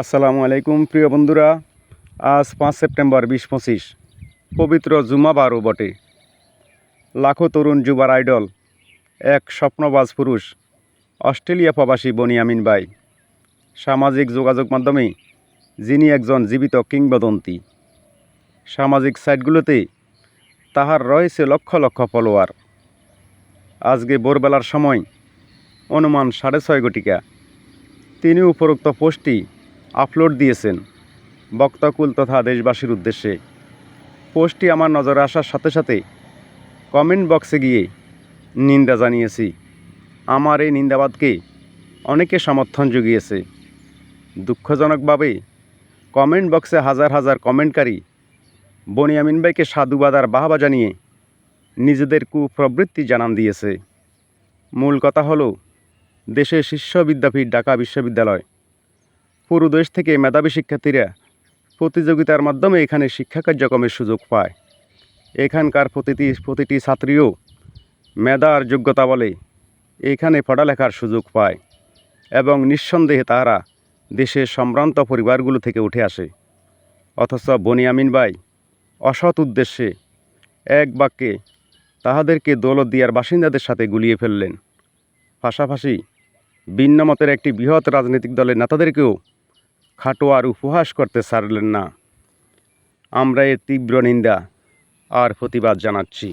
আসসালামু আলাইকুম, প্রিয় বন্ধুরা। আজ পাঁচ সেপ্টেম্বর বিশ পঁচিশ, পবিত্র জুমাবারও বটে। লাখো তরুণ যুবার আইডল, এক স্বপ্নবাজ পুরুষ, অস্ট্রেলিয়া প্রবাসী বনিয়ামিন বাই সামাজিক যোগাযোগ মাধ্যমে যিনি একজন জীবিত কিংবদন্তি। সামাজিক সাইটগুলোতে তাহার রয়েছে লক্ষ লক্ষ ফলোয়ার। আজকে ভোরবেলার সময়, অনুমান সাড়ে ছয় ঘটিকা। তিনি উপরোক্ত পোস্টটি আপলোড দিয়েছেন বক্তাকুল তথা দেশবাসীর উদ্দেশ্যে। পোস্টটি আমার নজরে আসার সাথে সাথে কমেন্ট বক্সে গিয়ে নিন্দা জানিয়েছি। আমার এই নিন্দাবাদকে অনেকে সমর্থন জুগিয়েছে। দুঃখজনকভাবে কমেন্ট বক্সে হাজার হাজার কমেন্টকারী বনিয়ামিন ভাইকে সাধুবাদ আর বাহবা জানিয়ে নিজেদের কুপ্রবৃত্তি জানান দিয়েছে। মূল কথা হলো, দেশের শীর্ষ বিদ্যাপীঠ, ঢাকা বিশ্ববিদ্যালয় পুরো দেশ থেকে মেধাবী শিক্ষার্থীরা প্রতিযোগিতার মাধ্যমে এখানে শিক্ষা কার্যক্রমের সুযোগ পায়। এখানকার প্রতিটি প্রতিটি ছাত্রীও মেধা আর যোগ্যতা বলে এখানে পড়ালেখার সুযোগ পায় এবং নিঃসন্দেহে তারা দেশের সম্ভ্রান্ত পরিবারগুলো থেকে উঠে আসে। অথচ বনিয়ামিন ভাই অসৎ উদ্দেশ্যে এক বাক্যে তাহাদেরকে দৌলতদিয়ার বাসিন্দাদের সাথে গুলিয়ে ফেললেন। পাশাপাশি ভিন্ন মতের একটি বৃহৎ রাজনৈতিক দলের নেতাদেরকেও খাটোয়ার উপহাস করতে ছাড়লেন না। আমরা এর তীব্র নিন্দা আর প্রতিবাদ জানাচ্ছি।